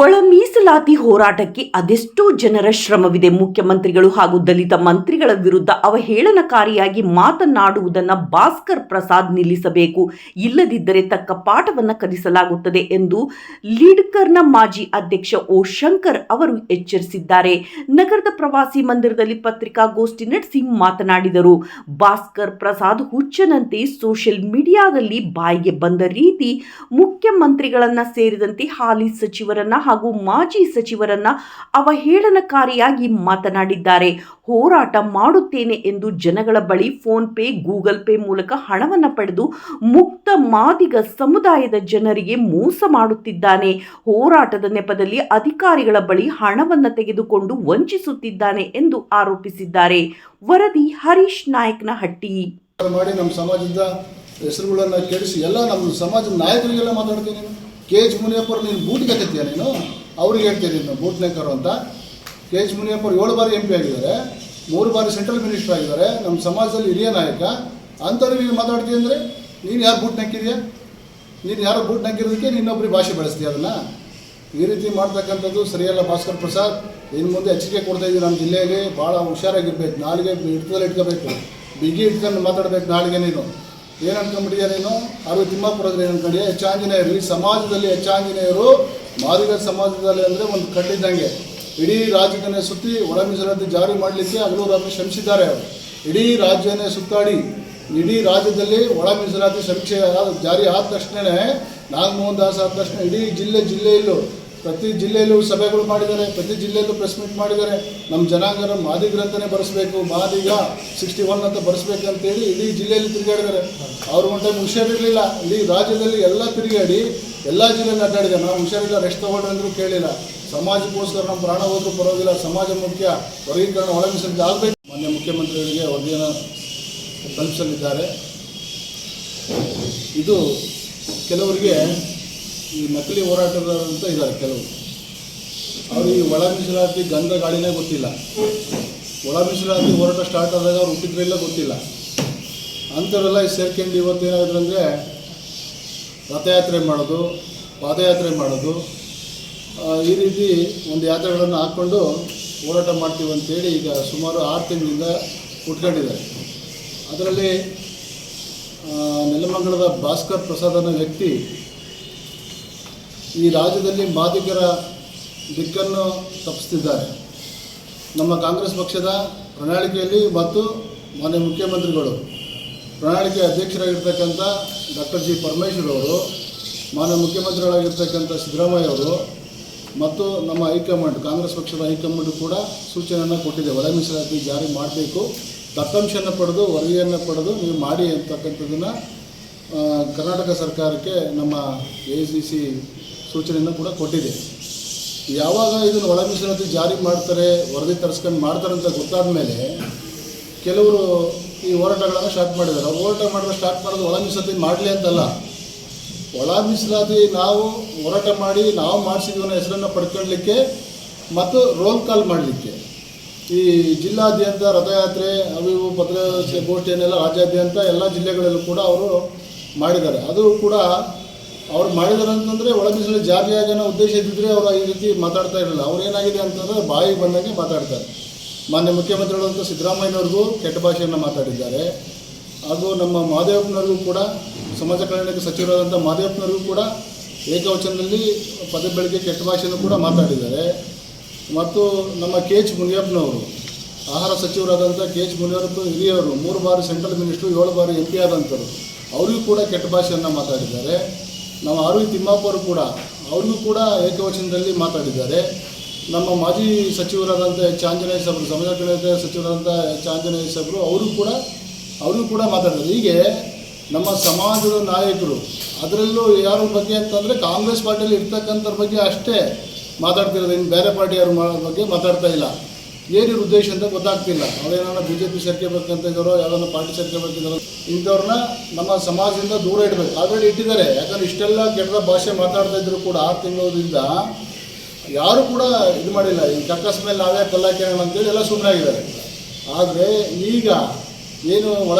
ಮೀಸಲಾತಿ ಹೋರಾಟಕ್ಕೆ ಅದೆಷ್ಟೋ ಜನರ ಶ್ರಮವಿದೆ. ಮುಖ್ಯಮಂತ್ರಿಗಳು ಹಾಗೂ ದಲಿತ ಮಂತ್ರಿಗಳ ವಿರುದ್ಧ ಅವಹೇಳನಕಾರಿಯಾಗಿ ಮಾತನಾಡುವುದನ್ನು ಭಾಸ್ಕರ್ ಪ್ರಸಾದ್ ನಿಲ್ಲಿಸಬೇಕು. ಇಲ್ಲದಿದ್ದರೆ ತಕ್ಕ ಪಾಠವನ್ನು ಕಲಿಸಲಾಗುತ್ತದೆ ಎಂದು ಲೀಡ್ಕರ್ನ ಮಾಜಿ ಅಧ್ಯಕ್ಷ ಓ ಶಂಕರ್ ಅವರು ಎಚ್ಚರಿಸಿದ್ದಾರೆ. ನಗರದ ಪ್ರವಾಸಿ ಮಂದಿರದಲ್ಲಿ ಪತ್ರಿಕಾಗೋಷ್ಠಿ ನಡೆಸಿ ಮಾತನಾಡಿದರು. ಭಾಸ್ಕರ್ ಪ್ರಸಾದ್ ಹುಚ್ಚನಂತೆ ಸೋಷಿಯಲ್ ಮೀಡಿಯಾದಲ್ಲಿ ಬಾಯಿಗೆ ಬಂದ ರೀತಿ ಮುಖ್ಯಮಂತ್ರಿಗಳನ್ನ ಸೇರಿದಂತೆ ಹಾಲಿ ಸಚಿವರನ್ನ ಹಾಗೂ ಮಾಜಿ ಸಚಿವರನ್ನ ಅವಹೇಳನಕಾರಿಯಾಗಿ ಮಾತನಾಡಿದ್ದಾರೆ. ಹೋರಾಟ ಮಾಡುತ್ತೇನೆ ಎಂದು ಜನಗಳ ಬಳಿ ಫೋನ್ ಪೇ, ಗೂಗಲ್ ಪೇ ಮೂಲಕ ಹಣವನ್ನು ಪಡೆದು ಮುಕ್ತ ಮಾದಿಗ ಸಮುದಾಯದ ಜನರಿಗೆ ಮೋಸ ಮಾಡುತ್ತಿದ್ದಾನೆ. ಹೋರಾಟದ ನೆಪದಲ್ಲಿ ಅಧಿಕಾರಿಗಳ ಬಳಿ ಹಣವನ್ನು ತೆಗೆದುಕೊಂಡು ವಂಚಿಸುತ್ತಿದ್ದಾನೆ ಎಂದು ಆರೋಪಿಸಿದ್ದಾರೆ. ವರದಿ ಹರೀಶ್ ನಾಯಕ್ನಹಟ್ಟಿ. ಮಾಡಿ ನಮ್ಮ ಸಮಾಜದ ಹೆಸರುಗಳನ್ನು ಕೆಡಿಸಿ ಎಲ್ಲ ನಮ್ಮ ಸಮಾಜದ ನಾಯಕರಿಗೆಲ್ಲ ಮಾತಾಡ್ತೀನಿ. ಕೆ ಎಚ್ ಮುನಿಯಪ್ಪರು ನೀನು ಬೂಟ್ಗೆ ಹತ್ತಿಯ ನೀನು? ಅವ್ರಿಗೆ ಹೇಳ್ತೀಯ ನೀನು ಬೂಟ್ ನೇಕರು ಅಂತ. ಕೆ ಎಚ್ ಮುನಿಯಪ್ಪರು ಏಳು ಬಾರಿ ಎಂ ಪಿ ಆಗಿದ್ದಾರೆ, ಮೂರು ಬಾರಿ ಸೆಂಟ್ರಲ್ ಮಿನಿಸ್ಟರ್ ಆಗಿದ್ದಾರೆ, ನಮ್ಮ ಸಮಾಜದಲ್ಲಿ ಹಿರಿಯ ನಾಯಕ. ಅಂಥವ್ರು ನೀನು ಮಾತಾಡ್ತೀಯ ಅಂದರೆ, ನೀನು ಯಾರು ಬೂಟ್ ನೆಕ್ಕಿದ್ಯಾ? ನೀನು ಯಾರು ಬೂಟ್ ನೆಕ್ಕಿರೋದಕ್ಕೆ ನೀನೊಬ್ಬರಿಗೆ ಭಾಷೆ ಬಳಸ್ತೀಯ ಅದನ್ನು? ಈ ರೀತಿ ಮಾಡ್ತಕ್ಕಂಥದ್ದು ಸರಿಯಲ್ಲ ಭಾಸ್ಕರ್ ಪ್ರಸಾದ್. ಇನ್ನು ಮುಂದೆ ಎಚ್ಚರಿಕೆ ಕೊಡ್ತಾ ಇದ್ದೀವಿ ನಮ್ಮ ಜಿಲ್ಲೆಗೆ. ಭಾಳ ಹುಷಾರಾಗಿರ್ಬೇಕು, ನಾಲಿಗೆ ಹಿಡ್ತದಲ್ಲಿ ಇಟ್ಕೋಬೇಕು. ಬಿಗಿ ಇಟ್ಕೊಂಡು ಮಾತಾಡ್ಬೇಕು ನಾಳೆಗೆ ನೀನು. ಏನು ಅರು ತಿಮ್ಮಾಪುರದಲ್ಲಿ ಏನು ಅನ್ಕೊಂಡಿಯ ಹೆಚ್ಚಾಂಜನೇಯರು, ಈ ಸಮಾಜದಲ್ಲಿ ಹೆಚ್ಚಾಂಜನೇಯರು ಮಾದಿಗ ಸಮಾಜದಲ್ಲಿ ಅಂದರೆ ಒಂದು ಕಟ್ಟಿದ್ದಂಗೆ ಇಡೀ ರಾಜ್ಯದನ್ನೇ ಸುತ್ತಿ ಒಳ ಮೀಸಲಾತಿ ಜಾರಿ ಮಾಡಲಿಕ್ಕೆ ಹಗಲು ರಾತ್ರಿ ಶ್ರಮಿಸಿದ್ದಾರೆ ಅವರು. ಇಡೀ ರಾಜ್ಯನೇ ಸುತ್ತಾಡಿ, ಇಡೀ ರಾಜ್ಯದಲ್ಲಿ ಒಳ ಮೀಸಲಾತಿ ಸಮೀಕ್ಷೆ ಜಾರಿ ಆದ ತಕ್ಷಣವೇ ನಾಗಮೋಹನ್ ದಾಸ್ ಆದ ತಕ್ಷಣ ಇಡೀ ಜಿಲ್ಲೆ ಜಿಲ್ಲೆಯಲ್ಲೂ ಪ್ರತಿ ಜಿಲ್ಲೆಯಲ್ಲೂ ಸಭೆಗಳು ಮಾಡಿದ್ದಾರೆ, ಪ್ರತಿ ಜಿಲ್ಲೆಯಲ್ಲೂ ಪ್ರೆಸ್ ಮೀಟ್ ಮಾಡಿದ್ದಾರೆ. ನಮ್ಮ ಜನಾಂಗನ ಗ್ರಂಥನೇ ಬರೆಸಬೇಕು ಮಾದಿಗ ಸಿಕ್ಸ್ಟಿ ಒನ್ ಅಂತ ಬರೆಸ್ಬೇಕು ಅಂತೇಳಿ ಇಡೀ ಜಿಲ್ಲೆಯಲ್ಲಿ ತಿರುಗಾಡಿದ್ದಾರೆ. ಅವ್ರು ಒನ್ ಟೈಮ್ ಹುಷಾರಿರಲಿಲ್ಲ. ಇಡೀ ರಾಜ್ಯದಲ್ಲಿ ಎಲ್ಲ ತಿರುಗಾಡಿ ಎಲ್ಲ ಜಿಲ್ಲೆಯಲ್ಲಿ ಅಡ್ಡಾಡಿದ್ದಾರೆ. ನಾವು ಹುಷಾರಿಲ್ಲ ರೆಸ್ಟ್ ತೊಗೊಂಡ್ರೆ ಅಂದರೂ ಕೇಳಿಲ್ಲ. ಸಮಾಜಕ್ಕೋಸ್ಕರ ನಮ್ಮ ಪ್ರಾಣ ಹೋದ್ರೂ ಬರೋದಿಲ್ಲ ಸಮಾಜ ಮುಖ್ಯ, ವರ್ಗೀಕರಣ ಒಳಗಿಸಲಿಕ್ಕೆ ಆಗಬೇಕು. ಮಾನ್ಯ ಮುಖ್ಯಮಂತ್ರಿಗಳಿಗೆ ವರದಿಯನ್ನು ತಲುಪಿಸಲಿದ್ದಾರೆ. ಇದು ಕೆಲವರಿಗೆ ಈ ನಕಲಿ ಹೋರಾಟಗಾರರು ಅಂತ ಇದ್ದಾರೆ ಅವರು ಈ ಒಳ ಮೀಸಲಾತಿ ಗಂಧ ಗಾಡಿನೇ ಗೊತ್ತಿಲ್ಲ. ಒಳ ಮೀಸಲಾತಿ ಹೋರಾಟ ಸ್ಟಾರ್ಟ್ ಆದಾಗ ಅವ್ರು ಹುಟ್ಟಿದ್ರೆಲ್ಲ ಗೊತ್ತಿಲ್ಲ. ಅಂಥವರೆಲ್ಲ ಸೇರ್ಕೊಂಡು ಇವತ್ತು ಏನಾದ್ರು ಅಂದರೆ ರಥಯಾತ್ರೆ ಮಾಡೋದು, ಪಾದಯಾತ್ರೆ ಮಾಡೋದು ಈ ರೀತಿ ಒಂದು ಯಾತ್ರೆಗಳನ್ನು ಹಾಕ್ಕೊಂಡು ಹೋರಾಟ ಮಾಡ್ತೀವಿ ಅಂತೇಳಿ ಈಗ ಸುಮಾರು ಆರು ತಿಂಗಳಿಂದ ಉಟ್ಕೊಂಡಿದ್ದಾರೆ ಅದರಲ್ಲಿ ನೆಲಮಂಗಲದ ಭಾಸ್ಕರ್ ಪ್ರಸಾದ್ ಅನ್ನೋ ವ್ಯಕ್ತಿ ಈ ರಾಜ್ಯದಲ್ಲಿ ಮಾದಿಗರ ದಿಕ್ಕನ್ನು ತಪ್ಪಿಸ್ತಿದ್ದಾರೆ. ನಮ್ಮ ಕಾಂಗ್ರೆಸ್ ಪಕ್ಷದ ಪ್ರಣಾಳಿಕೆಯಲ್ಲಿ ಮತ್ತು ಮಾನ್ಯ ಮುಖ್ಯಮಂತ್ರಿಗಳು, ಪ್ರಣಾಳಿಕೆ ಅಧ್ಯಕ್ಷರಾಗಿರ್ತಕ್ಕಂಥ ಡಾಕ್ಟರ್ ಜಿ ಪರಮೇಶ್ವರ್ ಅವರು, ಮಾನ್ಯ ಮುಖ್ಯಮಂತ್ರಿಗಳಾಗಿರ್ತಕ್ಕಂಥ ಸಿದ್ದರಾಮಯ್ಯ ಅವರು ಮತ್ತು ನಮ್ಮ ಹೈಕಮಾಂಡ್, ಕಾಂಗ್ರೆಸ್ ಪಕ್ಷದ ಹೈಕಮಾಂಡ್ ಕೂಡ ಸೂಚನೆಯನ್ನು ಕೊಟ್ಟಿದೆ. ಒಳ ಮೀಸಲಾತಿ ಜಾರಿ ಮಾಡಬೇಕು. ದತ್ತಾಂಶವನ್ನು ಪಡೆದು, ವರದಿಯನ್ನು ಪಡೆದು ನೀವು ಮಾಡಿ ಅಂತಕ್ಕಂಥದ್ದನ್ನು ಕರ್ನಾಟಕ ಸರ್ಕಾರಕ್ಕೆ ನಮ್ಮ ಎ ಸಿ ಸಿ ಸೂಚನೆಯನ್ನು ಕೂಡ ಕೊಟ್ಟಿದೆ. ಯಾವಾಗ ಇದನ್ನು ಒಳ ಮೀಸಲಾತಿ ಜಾರಿ ಮಾಡ್ತಾರೆ, ವರದಿ ತರಿಸ್ಕೊಂಡು ಮಾಡ್ತಾರೆ ಅಂತ ಗೊತ್ತಾದ ಮೇಲೆ ಕೆಲವರು ಈ ಹೋರಾಟಗಳನ್ನು ಸ್ಟಾರ್ಟ್ ಮಾಡಿದ್ದಾರೆ. ಹೋರಾಟ ಮಾಡಿದ್ರೆ ಸ್ಟಾರ್ಟ್ ಮಾಡೋದು ಒಳ ಮೀಸಲಾತಿ ಮಾಡಲಿ ಅಂತಲ್ಲ. ಒಳ ಮೀಸಲಾತಿ ನಾವು ಹೋರಾಟ ಮಾಡಿ ನಾವು ಮಾಡಿಸಿದ್ವಿ ಅನ್ನೋ ಹೆಸರನ್ನು ಪಡ್ಕೊಳ್ಳಲಿಕ್ಕೆ ಮತ್ತು ರೋಲ್ ಕಾಲ್ ಮಾಡಲಿಕ್ಕೆ. ಈ ಜಿಲ್ಲಾದ್ಯಂತ ರಥಯಾತ್ರೆ, ಅವು ಭದ್ರ ಪತ್ರಿಕಾಗೋಷ್ಠಿಯನ್ನೆಲ್ಲ ರಾಜ್ಯಾದ್ಯಂತ ಎಲ್ಲ ಜಿಲ್ಲೆಗಳಲ್ಲೂ ಕೂಡ ಅವರು ಮಾಡಿದ್ದಾರೆ. ಅದು ಕೂಡ ಅವ್ರು ಮಾಡಿದಾರೆ ಅಂತಂದರೆ ಒಳ ಅನ್ನೋ ಉದ್ದೇಶ ಇದ್ದಿದ್ರೆ ಅವರು ಈ ರೀತಿ ಮಾತಾಡ್ತಾ ಇರಲಿಲ್ಲ. ಅವ್ರು ಏನಾಗಿದೆ ಅಂತಂದರೆ ಬಾಯಿ ಬಂದಂಗೆ ಮಾತಾಡ್ತಾರೆ. ಮಾನ್ಯ ಮುಖ್ಯಮಂತ್ರಿಗಳಂತೂ ಸಿದ್ದರಾಮಯ್ಯನವ್ರಿಗೂ ಕೆಟ್ಟ ಭಾಷೆಯನ್ನು ಮಾತಾಡಿದ್ದಾರೆ. ಹಾಗೂ ನಮ್ಮ ಮಾದೇವಪ್ಪನವ್ರಿಗೂ ಕೂಡ ಸಮಾಜ ಕಲ್ಯಾಣಕ್ಕೆ ಸಚಿವರಾದಂಥ ಮಾದೇವಪ್ಪನವ್ರಿಗೂ ಕೂಡ ಏಕವಚನದಲ್ಲಿ ಪದ ಬೆಳಗ್ಗೆ ಕೆಟ್ಟ ಭಾಷೆಯನ್ನು ಕೂಡ ಮಾತಾಡಿದ್ದಾರೆ. ಮತ್ತು ನಮ್ಮ ಕೆ ಎಚ್ ಮುನಿಯಪ್ಪನವರು, ಆಹಾರ ಸಚಿವರಾದಂಥ ಕೆ ಎಚ್ ಮುನಿಯಪ್ಪ ಹಿರಿಯವರು, ಮೂರು ಬಾರಿ ಸೆಂಟ್ರಲ್ ಮಿನಿಸ್ಟ್ರು, ಏಳು ಬಾರಿ ಎಂ ಪಿ ಆದಂಥವ್ರು, ಅವರಿಗೂ ಕೂಡ ಕೆಟ್ಟ ಭಾಷೆಯನ್ನು ಮಾತಾಡಿದ್ದಾರೆ. ನಮ್ಮ ಆರ್ ವಿ ಕೂಡ ಅವ್ರಿಗೂ ಕೂಡ ಏಕವಚನದಲ್ಲಿ ಮಾತಾಡಿದ್ದಾರೆ. ನಮ್ಮ ಮಾಜಿ ಸಚಿವರಾದಂಥ ಎಚ್ ಆಂಜನೇಯ ಸಾಬ್ರು ಸಮಾಜ ಕಲ್ಯಾಣ ಸಚಿವರಾದಂಥ ಎಚ್ ಆಂಜನೇಯ ಸಾಬ್ರು, ಅವರು ಕೂಡ ಅವರು ಕೂಡ ಮಾತಾಡಿದ್ದಾರೆ. ಹೀಗೆ ನಮ್ಮ ಸಮಾಜದ ನಾಯಕರು, ಅದರಲ್ಲೂ ಯಾರ ಬಗ್ಗೆ ಅಂತಂದರೆ ಕಾಂಗ್ರೆಸ್ ಪಾರ್ಟಿಯಲ್ಲಿ ಇರ್ತಕ್ಕಂಥವ್ರ ಬಗ್ಗೆ ಅಷ್ಟೇ ಮಾತಾಡ್ತಿರೋದು. ಇನ್ನು ಬೇರೆ ಪಾರ್ಟಿಯವ್ರ ಬಗ್ಗೆ ಮಾತಾಡ್ತಾ ಇಲ್ಲ. ಏನಿರ ಉದ್ದೇಶ ಅಂತ ಗೊತ್ತಾಗ್ತಿಲ್ಲ. ಅವ್ರೇನಾರ ಬಿ ಜೆ ಪಿ ಸೇರ್ಕೋಬೇಕಂತ ಇದ್ದಾರೋ ಯಾವ್ದಾರ ಪಾರ್ಟಿ ಸೇರ್ಕೋಬೇಕಿದ್ದಾರೋ, ಇಂಥವ್ರನ್ನ ನಮ್ಮ ಸಮಾಜದಿಂದ ದೂರ ಇಡಬೇಕು. ಆಲ್ರೆಡಿ ಇಟ್ಟಿದ್ದಾರೆ. ಯಾಕಂದ್ರೆ ಇಷ್ಟೆಲ್ಲ ಕೆಟ್ಟದ ಭಾಷೆ ಮಾತಾಡ್ತಾ ಇದ್ರು ಕೂಡ ಆರು ತಿಂಗಳಿಂದ ಯಾರು ಕೂಡ ಇದು ಮಾಡಿಲ್ಲ. ಈ ಕಕ್ಕಸ್ ಮೇಲೆ ನಾವೇ ಕಲ್ಲಾಕಿರೋಣ ಅಂತೇಳಿ ಎಲ್ಲ ಸುಮ್ಮನಾಗಿದ್ದಾರೆ ಆದರೆ ಈಗ ಏನು ಒಳ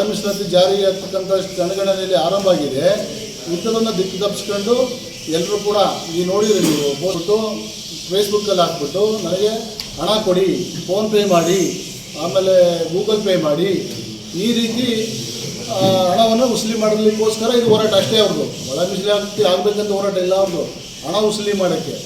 ಜಾರಿ ಆಗ್ತಕ್ಕಂಥ ಜನಗಣನೆಯಲ್ಲಿ ಆರಂಭ ಆಗಿದೆ. ಇಂಥದನ್ನು ದಿಕ್ಕು ತಪ್ಪಿಸ್ಕೊಂಡು ಎಲ್ಲರೂ ಕೂಡ ಈ ನೋಡಿರಿ ನೀವು. ಹೋಗ್ಬಿಟ್ಟು ಫೇಸ್ಬುಕ್ಕಲ್ಲಿ ಹಾಕ್ಬಿಟ್ಟು ನನಗೆ ಹಣ ಕೊಡಿ ಫೋನ್ಪೇ ಮಾಡಿ, ಆಮೇಲೆ ಗೂಗಲ್ ಪೇ ಮಾಡಿ, ಈ ರೀತಿ ಹಣವನ್ನು ಉಸಲಿ ಮಾಡಲಿಕ್ಕೋಸ್ಕರ ಇದು ಹೋರಾಟ ಅಷ್ಟೇ ಅವ್ರದ್ದು ಒಳ ಆಗ್ತಿ ಆಗಬೇಕಂತ ಹೋರಾಟ ಇಲ್ಲ ಅವ್ರದ್ದು ಹಣ ಉಸಲಿ ಮಾಡೋಕ್ಕೆ.